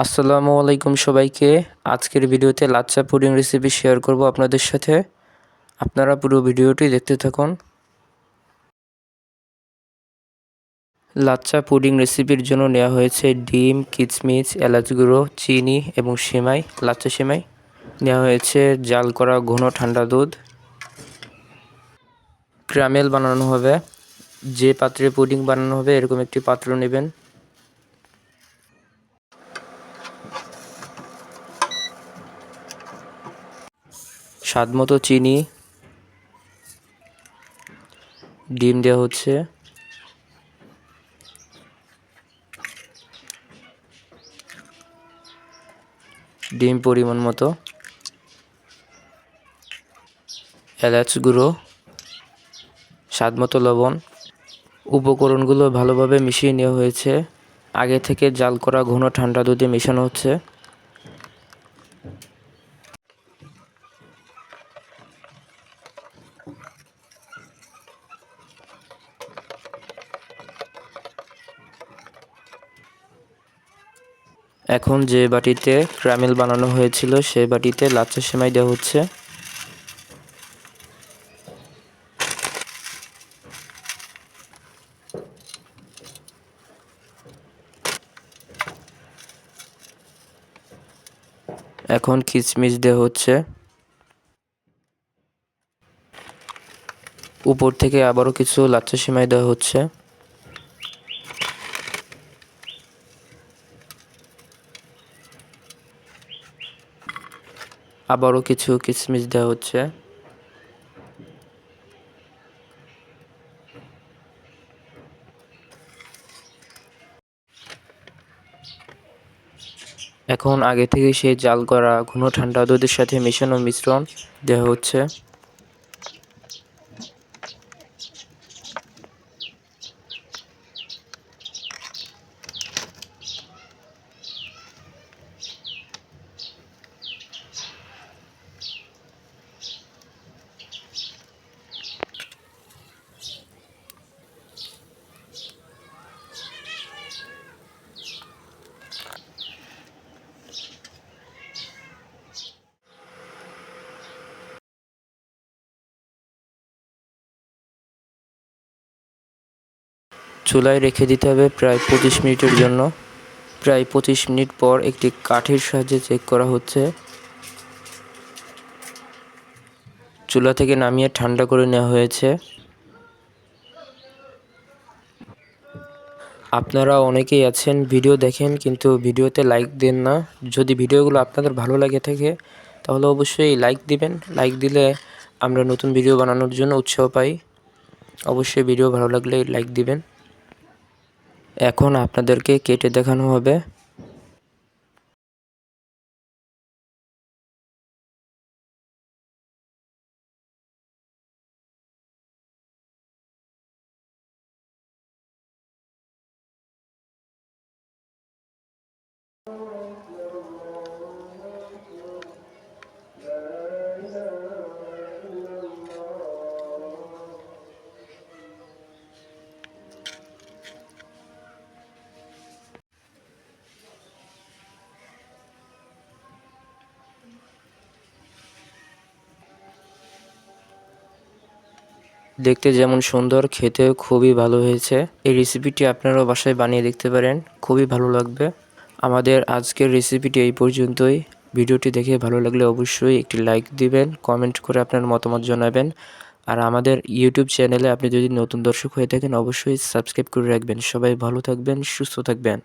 আসসালামু আলাইকুম সবাইকে। আজকের ভিডিওতে লাচ্চা পুডিং রেসিপি শেয়ার করব আপনাদের সাথে। আপনারা পুরো ভিডিওটি দেখতে থাকুন। লাচ্চা পুডিং রেসিপির জন্য নেওয়া হয়েছে ডিম, কিচমিচ, এলাচ গুঁড়ো, চিনি এবং সেমাই, লাচ্চা সেমাই। নেওয়া হয়েছে জাল করা ঘন ঠান্ডা দুধ। ক্রামেল বানানো হবে। যে পাত্রে পুডিং বানানো হবে, এরকম একটি পাত্র নেবেন। স্বাদ মতো চিনি। ডিম দেওয়া হচ্ছে। ডিম পরিমাণ মতো। এলাচ গুঁড়ো। স্বাদ মতো লবণ। উপকরণগুলো ভালোভাবে মিশিয়ে নেওয়া হয়েছে। আগে থেকে জাল করা ঘন ঠান্ডা দুধে মেশানো হচ্ছে। এখন যে বাটিতে ক্রামেল বানানো হয়েছিল সেই বাটিতে লাচ্চা সেমাই দেওয়া হচ্ছে। এখন কিচমিচ দেওয়া হচ্ছে। উপর থেকে আবারও কিছু লাচ্চা সেমাই দেওয়া হচ্ছে। আবারও কিছু কিশমিশ দেওয়া হচ্ছে। এখন আগে থেকে সেই জাল করা ঘন ঠান্ডা দুধের সাথে মেশানো মিশ্রণ দেওয়া হচ্ছে। চুলায় রেখে দিতে হবে প্রায় পঁচিশ মিনিটের জন্য। প্রায় পঁচিশ মিনিট পর একটি কাঠের সাহায্যে চেক করা হচ্ছে। চুলা থেকে নামিয়ে ঠান্ডা করে নেওয়া হয়েছে। আপনারা অনেকেই আছেন, ভিডিও দেখেন, কিন্তু ভিডিওতে লাইক দেন না। যদি ভিডিওগুলো আপনাদের ভালো লাগে থাকে, তাহলে অবশ্যই লাইক দিবেন। লাইক দিলে আমরা নতুন ভিডিও বানানোর জন্য উৎসাহ পাই। অবশ্যই ভিডিও ভালো লাগলে লাইক দিবেন। এখন আপনাদেরকে কেটে দেখানো হবে। দেখতে যেমন সুন্দর খেতে খুবই ভালো হয়েছে। এই রেসিপিটি আপনারাও বাসায় বানিয়ে দেখতে পারেন, খুবই ভালো লাগবে। আমাদের আজকের রেসিপিটি এই পর্যন্তই। ভিডিওটি দেখে ভালো লাগলে অবশ্যই একটি লাইক দিবেন কমেন্ট করে আপনার মতামত জানাবেন। আর আমাদের ইউটিউব চ্যানেলে আপনি যদি নতুন দর্শক হয়ে থাকেন, অবশ্যই সাবস্ক্রাইব করে রাখবেন। সবাই ভালো থাকবেন, সুস্থ থাকবেন।